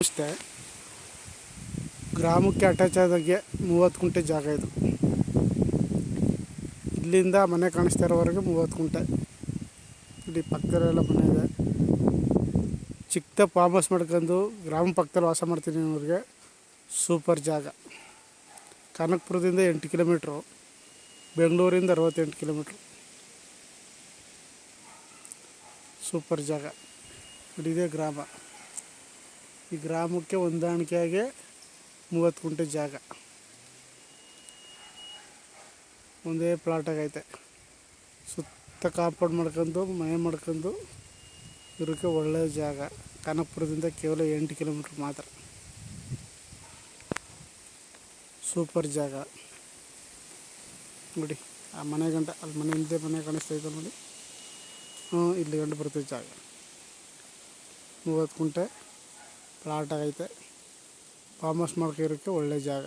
ಅಷ್ಟೇ. ಗ್ರಾಮಕ್ಕೆ ಅಟ್ಯಾಚ್ ಆದಾಗೆ ಮೂವತ್ತು ಕುಂಟೆ ಜಾಗ ಇದು. ಇಲ್ಲಿಂದ ಮನೆ ಕಾಣಿಸ್ತಾ ಇರೋವರೆಗೆ ಮೂವತ್ತು ಕುಂಟೆ ಇಲ್ಲಿ ಪಕ್ಕದಲ್ಲೆಲ್ಲ ಮನೆ ಇದೆ. ಚಿಕ್ಕ ಫಾರ್ಮ್ ಮಾಡ್ಕೊಂಡು ಗ್ರಾಮ ಪಕ್ಕದಲ್ಲಿ ವಾಸ ಮಾಡ್ತೀನಿ ಅವ್ರಿಗೆ ಸೂಪರ್ ಜಾಗ. ಕನಕಪುರದಿಂದ ಎಂಟು ಕಿಲೋಮೀಟ್ರು. ಬೆಂಗಳೂರಿಂದ ಅರವತ್ತೆಂಟು ಕಿಲೋಮೀಟ್ರು. ಸೂಪರ್ ಜಾಗ. ಇದೇ ಗ್ರಾಮ. ಈ ಗ್ರಾಮಕ್ಕೆ ಹೊಂದಾಣಿಕೆಯಾಗೆ ಮೂವತ್ತು ಗುಂಟೆ ಜಾಗ. ಒಂದೇ ಪ್ಲಾಟಾಗೈತೆ ಸುತ್ತ ಕಾಂಪೌಂಡ್ ಮಾಡ್ಕೊಂಡು, ಮನೆ ಮಾಡ್ಕೊಂಡು ಇರೋಕ್ಕೆ ಒಳ್ಳೆಯ ಜಾಗ. ಕನಕಪುರದಿಂದ ಕೇವಲ ಎಂಟು ಕಿಲೋಮೀಟ್ರ್ ಮಾತ್ರ. ಸೂಪರ್ ಜಾಗ. ನೋಡಿ, ಆ ಮನೆ ಗಂಟ ಅಲ್ಲಿ ಮನೆ ಹಿಂದೆ ಮನೆ ಕಾಣಿಸ್ತೈತೆ ನೋಡಿ. ಹ್ಞೂ ಇಲ್ಲಿ ಗಂಟು ಬರ್ತೈತೆ ಜಾಗ. ಮೂವತ್ತು ಕುಂಟೆ ಪ್ಲಾಟ್ ಆಗೈತೆ ಫಾರ್ಮ್ ಹೌಸ್ ಮಾಡ್ಕೊಂಡಿರೋಕ್ಕೆ ಒಳ್ಳೆ ಜಾಗ.